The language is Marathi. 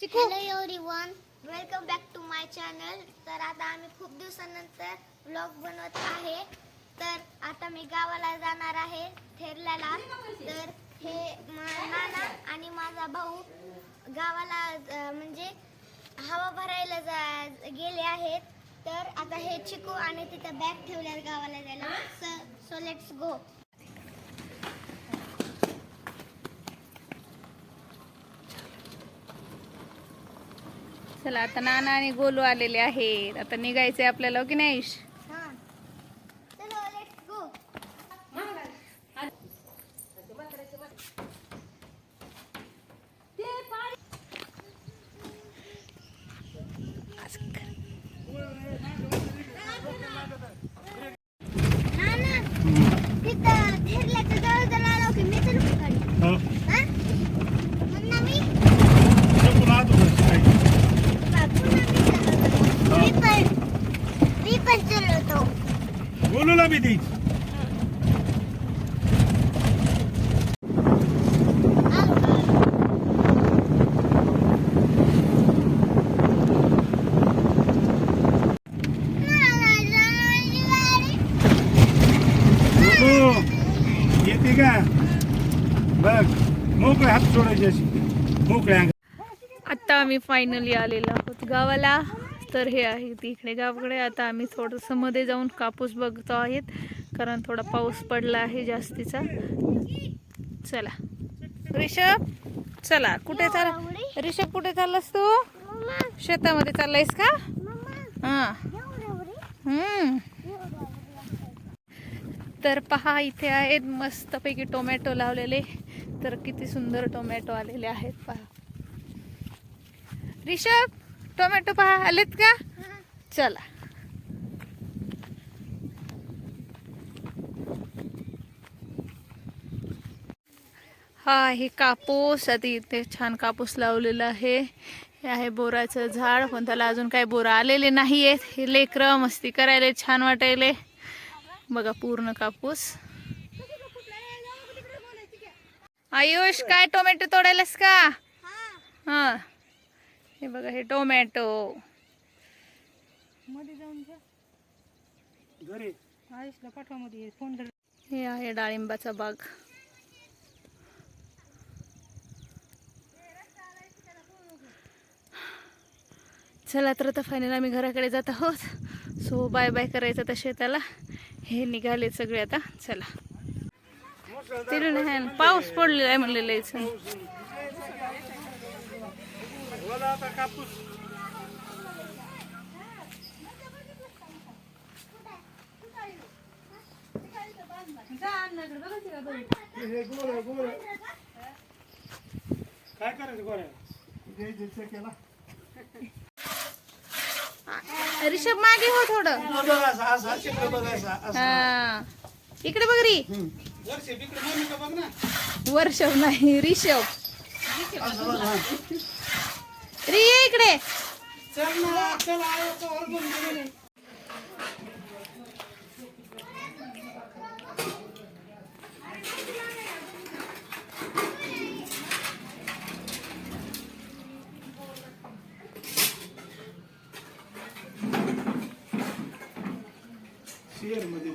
Chikoo. Hello everyone welcome back to my channel तर आता आम्ही खूप दिवसानंतर व्लॉग बनवत आहे. तर आता मी गावाला जाणार आहे थेरल्याला. तर हे नाना आणि माझा भाऊ गावाला म्हणजे हवा भरायला जा गेले आहेत. तर आता हे चिकू आणि तिथं बॅग ठेवल्या गावाला जायला. सो लेट्स गो चला आता नाना आणि गोलू आलेले आहेत. आता निघायचंय आपल्याला हो की नाही आयुष? हां चलो लेट्स गो नाना तिथं थेरल्याच्या जवळ जर आलो की मी तर पकडे हो. हा म्हणणार मी नको राहतो घरचं काही. पुन्हा मी चालवतो मी पण मी पण चालवतो बोलूला बी ती. नको येते का? बघ मोकळे हात सोडायचे अशी मोकळे अंग. आता आम्ही फायनली आलेलो आहोत गावाला. तर हे आहे तिकडे इकडे गावाकडे. आता आम्ही थोडंसं मध्ये जाऊन कापूस बघतो आहेत. कारण थोडा पाऊस पडला आहे जास्तीचा. चला. रिषभ चला. कुठे चाल? रिषभ कुठे चाललास तू? शेतामध्ये चाललायस का? हा. हम्म. तर पहा इथे आहेत मस्तपैकी टोमॅटो लावलेले. तर किती सुंदर टोमॅटो आलेले आहेत. पहा. रिषभ टोमॅटो पहा आलेत का? चला. हा आहे कापूस आता इथे छान कापूस लावलेला आहे. हे आहे बोराचं झाड पण त्याला अजून काही बोरं आलेले नाही आहेत हे लेकरं मस्ती करायला छान वाटायले. बघा पूर्ण कापूस. आयुष काय टोमॅटो तोडायलास का? हा. हे बघा हे टोमॅटो. घरी? हे आहे डाळिंबाचा बाग. चला तर आता फायनल आम्ही घराकडे जात आहोत. सो बाय बाय करायचं आता शेताला. हे निघाले सगळे आता. चला. तिकडे नाही ना, पाऊस पडलेला आहे म्हणलेलं बोला आता कापूस हे गोरं, गोरं. काय करायचं गोऱ्या चेकीला. रिषभ मागे हो थोडं बघायचं, असं, इकडं बघायचं, असं. हा इकडे बघ री वर्षे, इकडं मम्मीचं बघ ना. वर्षभ नाही रिषभ असं बघ, हा. री ये इकडे चल ना, चल, आयो, तो वर बोल, बोल, बोल. शेअरमध्ये